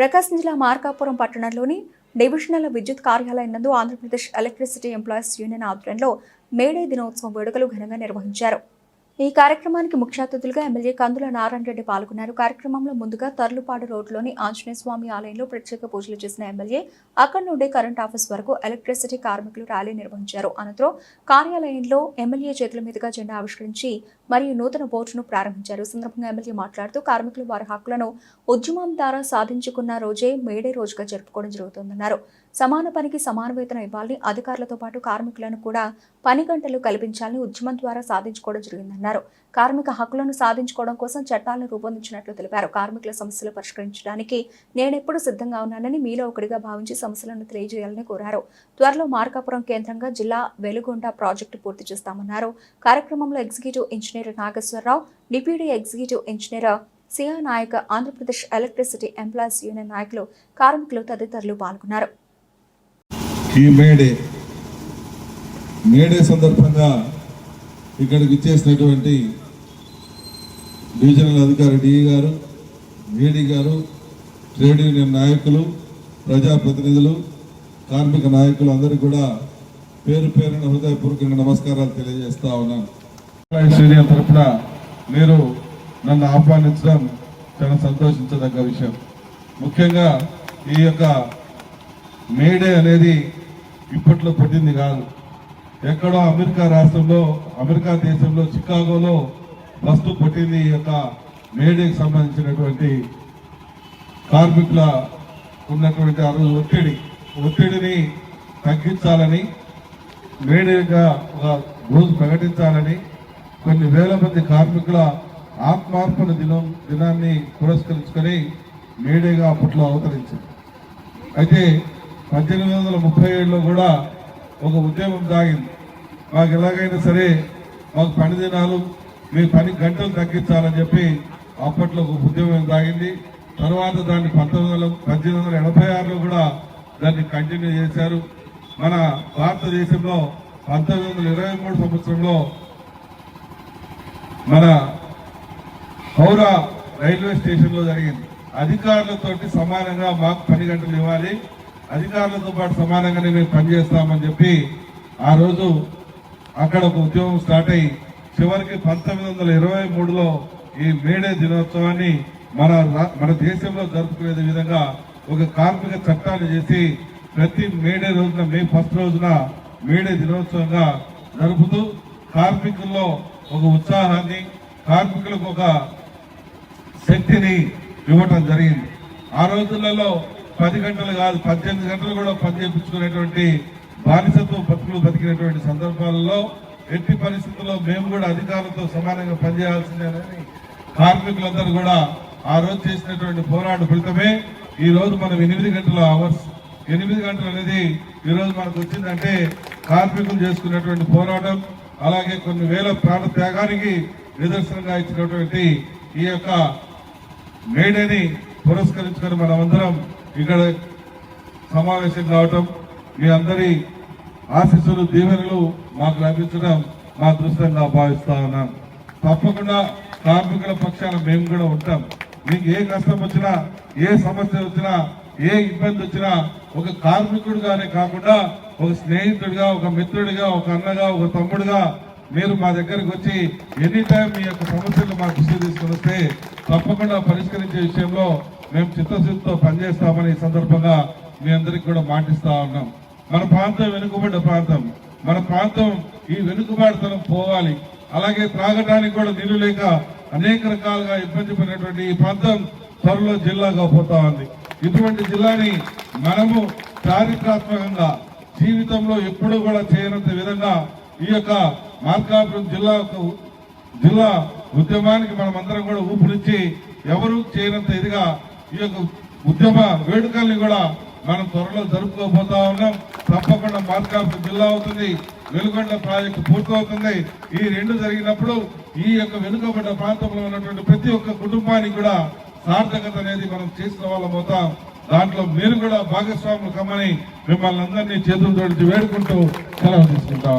ప్రకాశం జిల్లా మార్కాపురం పట్టణంలోని డివిజనల్ విద్యుత్ కార్యాలయం నందు ఆంధ్రప్రదేశ్ ఎలక్ట్రిసిటీ ఎంప్లాయీస్ యూనియన్ ఆధ్వర్యంలో మేడే దినోత్సవం వేడుకలు ఘనంగా నిర్వహించారు. ఈ కార్యక్రమానికి ముఖ్య అతిథులుగా ఎమ్మెల్యే కందుల నారాయణ రెడ్డి పాల్గొన్నారు. కార్యక్రమంలో ముందుగా తర్లుపాడు రోడ్లోని ఆంజనేయ స్వామి ఆలయంలో ప్రత్యేక పూజలు చేసిన ఎమ్మెల్యే అక్కడి నుండి కరెంట్ ఆఫీస్ వరకు ఎలక్ట్రిసిటీ కార్మికులు ర్యాలీ నిర్వహించారు. అనంతరం కార్యాలయంలో ఎమ్మెల్యే చేతుల మీదుగా జెండా ఆవిష్కరించి మరియు నూతన బోర్డును ప్రారంభించారు. సందర్భంగా ఎమ్మెల్యే మాట్లాడుతూ కార్మికులు వారి హక్కులను ఉద్యమం ద్వారా సాధించుకున్న రోజే మేడే రోజుగా జరుపుకోవడం జరుగుతుందన్నారు. సమాన పనికి సమాన వేతనం ఇవ్వాలని అధికారులతో పాటు కార్మికులను కూడా పని గంటలు కల్పించాలని ఉద్యమం ద్వారా సాధించుకోవడం జరిగిందన్నారు. కార్మిక హక్కులను సాధించుకోవడం కోసం చట్టాలను రూపొందించినట్లు తెలిపారు. కార్మికుల సమస్యలు పరిష్కరించడానికి నేనెప్పుడు సిద్ధంగా ఉన్నానని మీలో ఒకటిగా భావించి సమస్యలను తెలియజేయాలని కోరారు. త్వరలో మార్కాపురం కేంద్రంగా జిల్లా వెలుగొండ ప్రాజెక్టు పూర్తి చేస్తామన్నారు. కార్యక్రమంలో executive engineer Nageswara Rao deputy executive engineer Siya Nayak Andhra Pradesh electricity employees union నాయకులు కార్మికులు తదితరులు పాల్గొన్నారు. ఈ మేడే మేడే సందర్భంగా ఇక్కడికి ఇచ్చేసినటువంటి డివిజనల్ అధికారి డిఈ గారు ఏడీ గారు ట్రేడ్ యూనియన్ నాయకులు ప్రజాప్రతినిధులు కార్మిక నాయకులు అందరికీ కూడా పేరు పేరున హృదయపూర్వకంగా నమస్కారాలు తెలియజేస్తా ఉన్నాను. ఎంప్లాయీస్ యూనియన్ తరఫున మీరు నన్ను ఆహ్వానించడం చాలా సంతోషించదగ్గ విషయం. ముఖ్యంగా ఈ యొక్క మేడే అనేది ఇప్పట్లో పుట్టింది కాదు. ఎక్కడో అమెరికా రాష్ట్రంలో అమెరికా దేశంలో చికాగోలో ఫస్ట్ పుట్టింది ఈ యొక్క మేడేకి సంబంధించినటువంటి కార్మికుల ఉన్నటువంటి ఆ రోజు ఒత్తిడి. ఒత్తిడిని తగ్గించాలని మేడేగా ఒక రోజు ప్రకటించాలని కొన్ని వేల మంది కార్మికుల ఆత్మార్పణ దినం దినాన్ని పురస్కరించుకొని మేడేగా అప్పట్లో అవతరించింది. అయితే పద్దెనిమిది వందల ముప్పై ఏడులో కూడా ఒక ఉద్యమం సాగింది మాకు ఎలాగైనా సరే మాకు పని దినాలు మీ పని గంటలు తగ్గించాలని చెప్పి అప్పట్లో ఒక ఉద్యమం సాగింది తర్వాత దాన్ని పంతొమ్మిది వందల పద్దెనిమిది వందల ఎనభై ఆరులో కూడా దాన్ని కంటిన్యూ చేశారు. మన భారతదేశంలో పంతొమ్మిది వందల ఇరవై మూడు సంవత్సరంలో మన హౌరా రైల్వే స్టేషన్లో జరిగింది. అధికారులతోటి సమానంగా మాకు పని గంటలు ఇవ్వాలి. అధికారులతో పాటు సమానంగానే మేము పనిచేస్తామని చెప్పి ఆ రోజు అక్కడ ఒక ఉద్యోగం స్టార్ట్ అయ్యి చివరికి పంతొమ్మిది వందల ఇరవై మూడులో ఈ మేడే దినోత్సవాన్ని మన మన దేశంలో జరుపుకునే విధంగా ఒక కార్మిక చట్టాన్ని చేసి ప్రతి మేడే రోజున మే ఫస్ట్ రోజున మేడే దినోత్సవంగా జరుపుతూ కార్మికుల్లో ఒక ఉత్సాహాన్ని కార్మికులకు ఒక శక్తిని ఇవ్వటం జరిగింది. ఆ రోజులలో పది గంటలు కాదు పద్దెనిమిది గంటలు కూడా పని చేయించుకునేటువంటి బానిసత్వ బతుకులు బతికినటువంటి సందర్భాలలో ఎట్టి పరిస్థితుల్లో మేము కూడా అధికారులతో సమానంగా పనిచేయాల్సిందేనని కార్మికులందరూ కూడా ఆ రోజు చేసినటువంటి పోరాట ఫలితమే. ఈ రోజు మనం ఎనిమిది గంటల అవర్స్ ఎనిమిది గంటలు అనేది ఈరోజు మనకు వచ్చిందంటే కార్మికులు చేసుకున్నటువంటి పోరాటం అలాగే కొన్ని వేల ప్రాణ త్యాగానికి నిదర్శనంగా ఇచ్చినటువంటి ఈ యొక్క మేడేని పురస్కరించుకొని మనమందరం ఇక్కడ సమావేశం కావటం మీ అందరి ఆశీస్సులు దీవెనలు మాకు లభించడం మా దృష్టంగా భావిస్తా ఉన్నాం. తప్పకుండా కార్మికుల పక్షాన మేము కూడా ఉంటాం. మీకు ఏ కష్టం వచ్చినా ఏ సమస్య వచ్చినా ఏ ఇబ్బంది వచ్చినా ఒక కార్మికుడిగానే కాకుండా ఒక స్నేహితుడిగా ఒక మిత్రుడిగా ఒక అన్నగా ఒక తమ్ముడుగా మీరు మా దగ్గరకు వచ్చి ఎనీ టైం మీ యొక్క సమస్యలు మా దృష్టి తీసుకుని వస్తే తప్పకుండా పరిష్కరించే విషయంలో మేము చిత్తశుద్ధితో పనిచేస్తామని ఈ సందర్భంగా మీ అందరికి కూడా మాటిస్తా ఉన్నాం. మన ప్రాంతం వెనుకబడ్డ ప్రాంతం. మన ప్రాంతం ఈ వెనుకబాటుతనం పోవాలి. అలాగే త్రాగడానికి కూడా నీళ్ళు లేక అనేక రకాలుగా ఇబ్బంది పడినటువంటి ఈ ప్రాంతం త్వరలో జిల్లాగా పోతా ఉంది. ఇటువంటి జిల్లాని మనము చారిత్రాత్మకంగా జీవితంలో ఎప్పుడూ కూడా చేయనంత విధంగా ఈ యొక్క మార్కాపురం జిల్లా జిల్లా ఉద్యమానికి మనమందరం కూడా ఊపిరిచ్చి ఎవరు చేయనంత ఇదిగా ఈ యొక్క ఉద్యమ వేడుకల్ని కూడా మనం త్వరలో జరుపుకోబోతా ఉన్నాం. తప్పకుండా మార్కాపురం జిల్లా అవుతుంది. వెలుగొండ ప్రాజెక్టు పూర్తవుతుంది. ఈ రెండు జరిగినప్పుడు ఈ యొక్క వెనుకబడ్డ ప్రాంతంలో ఉన్నటువంటి ప్రతి ఒక్క కుటుంబానికి కూడా సార్థకత అనేది మనం చేసిన వాళ్ళం అవుతాం దాంట్లో మీరు కూడా భాగస్వాములు కమ్మని మిమ్మల్ని అందరినీ చేతులతో వేడుకుంటూ సెలవు తీసుకుంటాం.